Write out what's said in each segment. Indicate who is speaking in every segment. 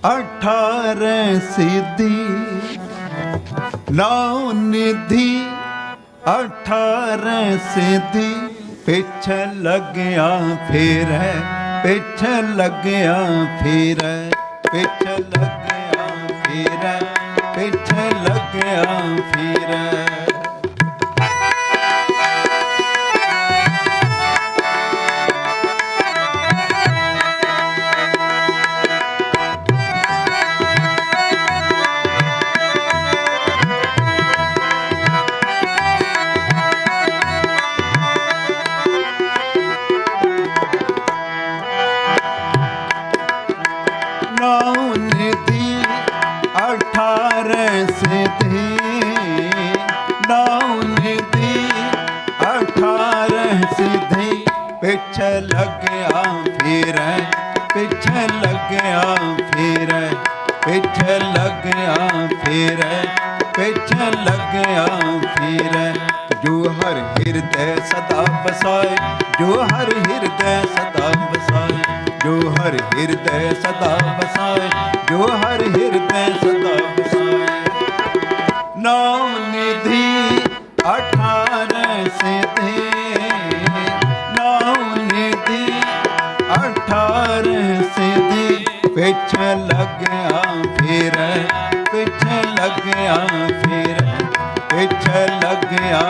Speaker 1: ਅਠਾਰਹ ਸਿੱਧੀ ਨੌ ਨਿਧੀ, ਅਠਾਰਹ ਸਿੱਧੀ। ਪਿੱਛੇ ਲੱਗਿਆ ਫੇਰ, ਪਿੱਛੇ ਲੱਗਿਆ ਫੇਰ, ਪਿੱਛੇ ਲੱਗਿਆ ਫੇਰ, ਪਿੱਛੇ ਲੱਗਿਆ ਫੇਰ। ਅਠਾਰਹ ਸਿੱਧੀ ਪਿੱਛੇ ਲੱਗਿਆ ਫੇਰ। ਪਿੱਛੇ ਲੱਗਿਆ ਫੇਰ। ਪਿੱਛੇ ਲੱਗਿਆ ਫੇਰ। ਪਿੱਛੇ ਲੱਗਿਆ ਫੇਰ। ਜੋ ਹਰ ਹਿਰਦੈ ਸਦਾ ਵਸਾਏ, ਜੋ ਹਰ ਹਿਰਦੈ ਸਦਾ ਵਸਾਏ, ਜੋ ਹਰ ਹਿਰਦੈ ਸਦਾ ਵਸਾਏ, ਜੋ ਹਰ ਹਿਰਦੈ ਸਦਾ ਸਿਧੀ ਪਿੱਛੇ ਲੱਗਿਆ ਫੇਰ ਪਿੱਛੇ ਲੱਗਿਆ ਫੇਰ ਪਿੱਛੇ ਲੱਗਿਆ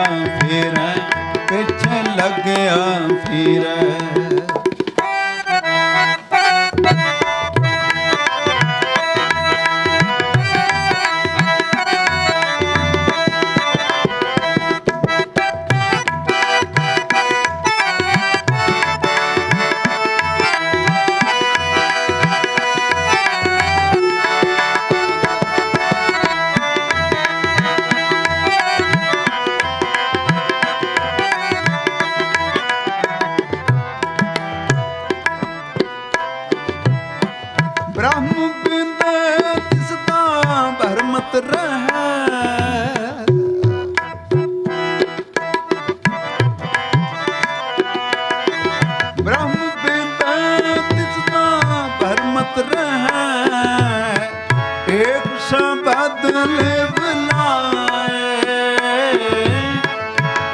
Speaker 1: ਭਰਮਤ ਰਹਿ ਏਕ ਸ਼ਬਦ ਲਿਵ ਲਾਏ।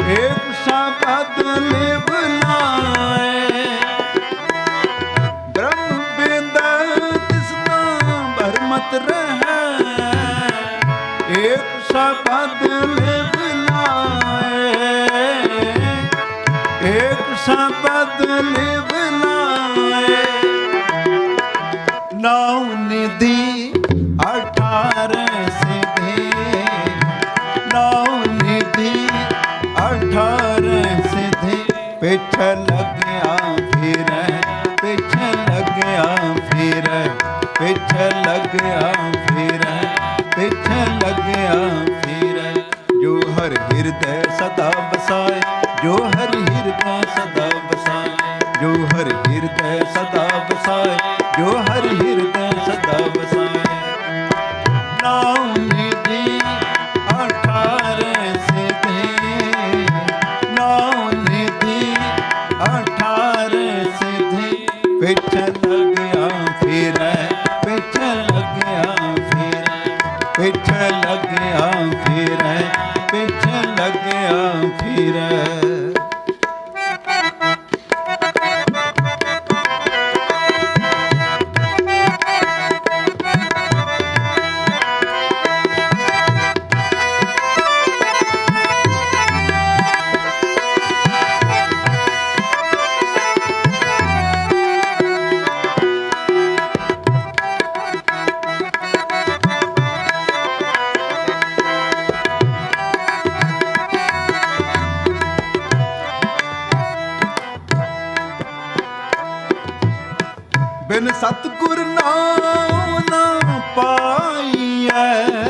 Speaker 1: ਏਕ ਸ਼ਬਦ ਲਿਵ ਲਾਏ। ਬ੍ਰਹਮ ਬਿੰਦ ਤਿਸ ਭਰਮਤ ਰਹਿ। ਏਕ ਸ਼ਬਦ ਲਿਵ ਲਾਏ। ਏਕ ਸ਼ਬਦ ਲਿਵ ਪਿੱਛ ਲੱਗਿਆ ਫੇਰ, ਪਿੱਛ ਲੱਗਿਆ ਫੇਰ, ਪਿੱਛ ਲੱਗਿਆ ਫੇਰ, ਪਿੱਛ ਲੱਗਿਆ ਫੇਰ। ਜੋ ਹਰ ਹਿਰਦੈ ਸਦਾ ਵਸਾਏ, ਜੋ ਹਰ ਬਿਨ ਸਤਗੁਰ ਨਾਮ ਨਾ ਪਾਈਐ।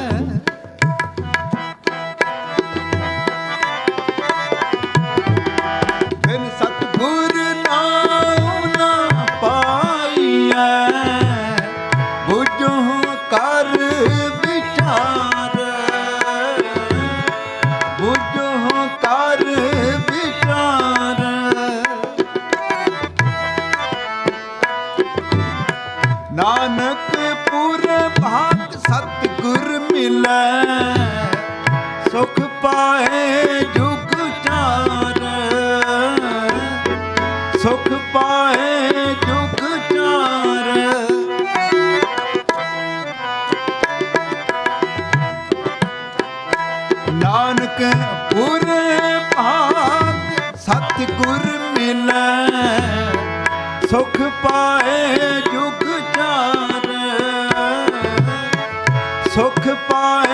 Speaker 1: ਪੂਰੇ ਭਾਗ ਸਤਿਗੁਰ ਮਿਲੈ। ਸੁਖ ਪਾਏ ਜੁਗ ਚਾਰ। ਸੁਖ ਪਾਏ ਜੁਗ ਚਾਰ। ਨਾਨਕ ਪੁਰੇ ਭਾਗ ਸਤਿਗੁਰ ਮਿਲੈ। ਸੁਖ ਪਾਏ ਜੁਗ ਸੁਖ ਪਾ